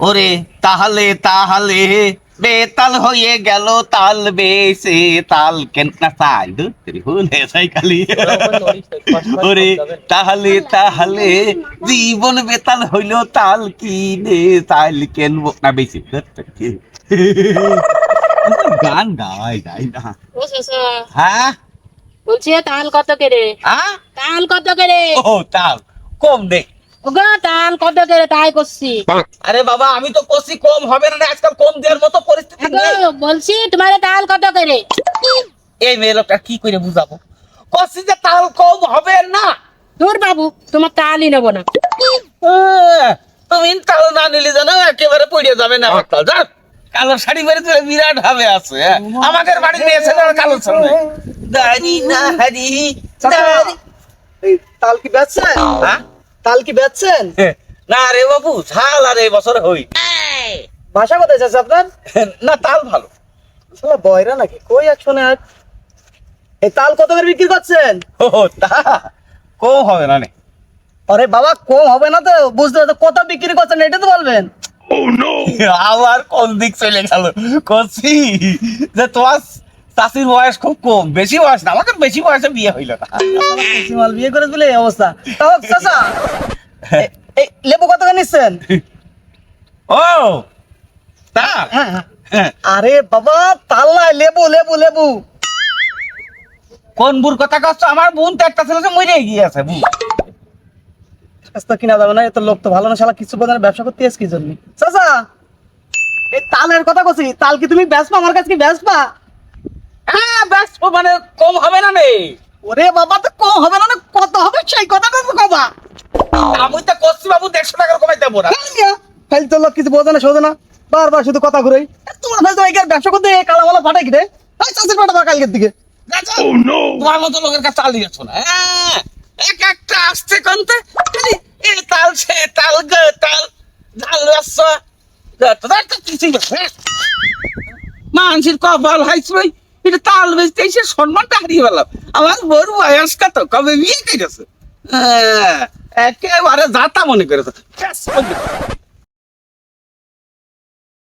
ওরে তাহলে তাহলে বেতাল হয়ে গেল তাল বেসে তাল কেন না তাই ওরে তাহলে তাহলে জীবন বেতাল হইল তাল কিনে। তাল কেনব না বেশি। গান গাই গাই না। হ্যাঁ? বলছি তাল কত করে হ্যাঁ? তাল কত করে ও তাল। কম দে। ওগো তাল কত করে তাই করছি। আরে বাবা আমি তো কষি কম হবে না আজকাল কম দেওয়ার মতো পরিস্থিতি নেই। বলছি তোমার তাল কত করে? এই মেয়ে লোকটা কি করে বুঝাবো? কষি যে তাল কম হবে না। দূর বাবু তোমার তালই নেব না। তুমি তাল না নিলে জানো একেবারে পড়ে যাবে না আমার তাল। জান কালো শাড়ি পরে তুলে বিরাট ভাবে আছে হ্যাঁ? আমাদের বাড়িতে এসে কালো সামনে দাড়ি না হারি দাড়ি। এই তাল কি বেচছেন? হ্যাঁ? তাল কি বেচছেন? না রে বাবু ঝাল আর এই বছর হই। ভাষা কোথায় যাচ্ছে আপনার? না তাল ভালো। শালা বয়রা নাকি কই এক শোনে আর এই তাল কত করে বিক্রি করছেন? ও তা কম হবে না নে। আরে বাবা কম হবে না তো বুঝতে তো কত বিক্রি করছেন এটা তো বলবেন। আবার কোন দিক চলে গেল? কষি যে তোমার চাষির বয়স খুব কম। বেশি বয়স না আমাকে বেশি বয়সে বিয়ে হইল না। মাল বিয়ে করে দিলে এই অবস্থা। তাও চাচা এ- এই লেবু কত করে নিচ্ছেন? ও তা? হ্যাঁ হ্যাঁ। হ্যাঁ। আরে বাবা তাল নাই লেবু লেবু লেবু। কোন বুর কথা কচ্ছ? আমার বোন তো একটা ছেলে মরে গিয়েছে বুন কিনা যাবে না এত লোক তো ভালো না শালা কিছু বোঝে না, ব্যবসা করতে এসে কি জন্য। চাচা এই তালের কথা কছি তাল কি তুমি বেচবা আমার কাছে কি বেচবা হ্যাঁ ব্যাস মানে কম হবে না নে? ওরে বাবা তো কম হবে না না, কত হবে সেই কথা তো কবা? আমি তো কচ্ছি বাবু দেড়শো টাকার কমাই দেবো না। খালি তো লোক কিছু বোঝে না শোধে না। বারবার শুধু কথা ঘুরে তোমার ফেলতে ভাই ব্যবসা করতে কালা মালা ফাটাই কি রে এই চাষের পাঠাবা কালকের দিকে। তোমার মতো লোকের কাছে চালিয়ে যাচ্ছ না হ্যাঁ, এক একটা আসছে কন্তে এ তাল সে তাল গে তাল ঝাল আসছ কিছুই না, হ্যাঁ। মানুষের কপাল হাইছে ভাই এটা তাল বেচতে এসে সম্মানটা হারিয়ে পেলাম আমার বড় বয়স কত কবে বিয়ে করেছে? হ্যাঁ, একেবারে যাতা মনে করেছে।